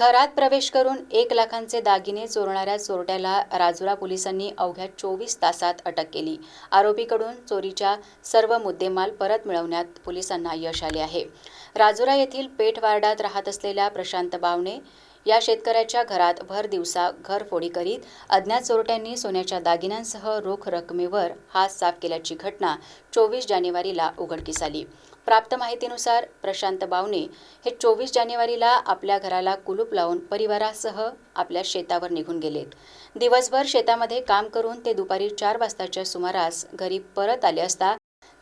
घरात प्रवेश करून एक लाखांचे दागिने चोरणाऱ्या चोरट्याला राजुरा पोलिसांनी अवघ्या चोवीस तासात अटक केली. आरोपीकडून चोरीच्या सर्व मुद्देमाल परत मिळवण्यात पोलिसांना यश आले आहे. राजुरा येथील पेठ वार्डात राहत असलेल्या प्रशांत बावणे या शेतकऱ्याच्या घरात भर दिवसा घरफोडी करीत अज्ञात चोरट्यांनी सोन्याच्या दागिन्यांसह रोख रकमेवर हात साफ केल्याची घटना चोवीस जानेवारीला उघडकीस आली. प्राप्त माहितीनुसार प्रशांत बावने हे चोवीस जानेवारीला आपल्या घराला कुलूप लावून परिवारासह आपल्या शेतावर निघून गेलेत. दिवसभर शेतामध्ये काम करून ते दुपारी चार वाजताच्या सुमारास घरी परत आले असता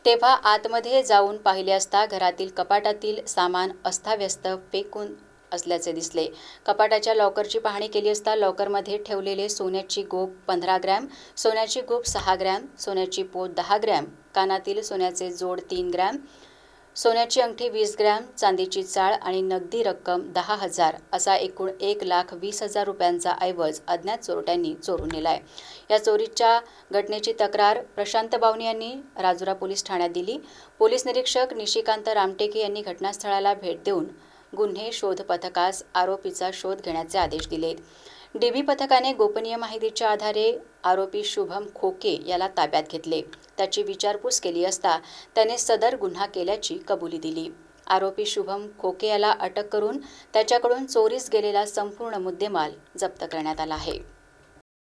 तेव्हा आतमध्ये जाऊन पाहिले असता घरातील कपाटातील सामान अस्ताव्यस्त फेकून असल्याचे दिसले. कपाटाच्या लॉकरची पाहणी केली असता लॉकरमध्ये ठेवलेले सोन्याची गोप पंधरा ग्रॅम सोन्याची गोप सहा ग्रॅम सोन्याची पोत दहा ग्रॅम कानातील सोन्याचे जोड तीन ग्रॅम सोन्याची अंगठी वीस ग्रॅम चांदीची चाळ आणि नगदी रक्कम दहा हजार असा एकूण एक लाख वीस हजार रुपयांचा ऐवज अज्ञात चोरट्यांनी चोरून नेलाय. या चोरीच्या घटनेची तक्रार प्रशांत बावणे यांनी राजुरा पोलीस ठाण्यात दिली. पोलीस निरीक्षक निशिकांत रामटेके यांनी घटनास्थळाला भेट देऊन गुन्हे शोध पथकास आरोपीचा शोध घेण्याचे आदेश दिले. डीबी पथकाने गोपनीय माहितीच्या आधारे आरोपी शुभम खोके याला ताब्यात घेतले. त्याची विचारपूस केली असता त्याने सदर गुन्हा केल्याची कबुली दिली. आरोपी शुभम खोके याला अटक करून त्याच्याकडून चोरीस गेलेला संपूर्ण मुद्देमाल जप्त करण्यात आला आहे.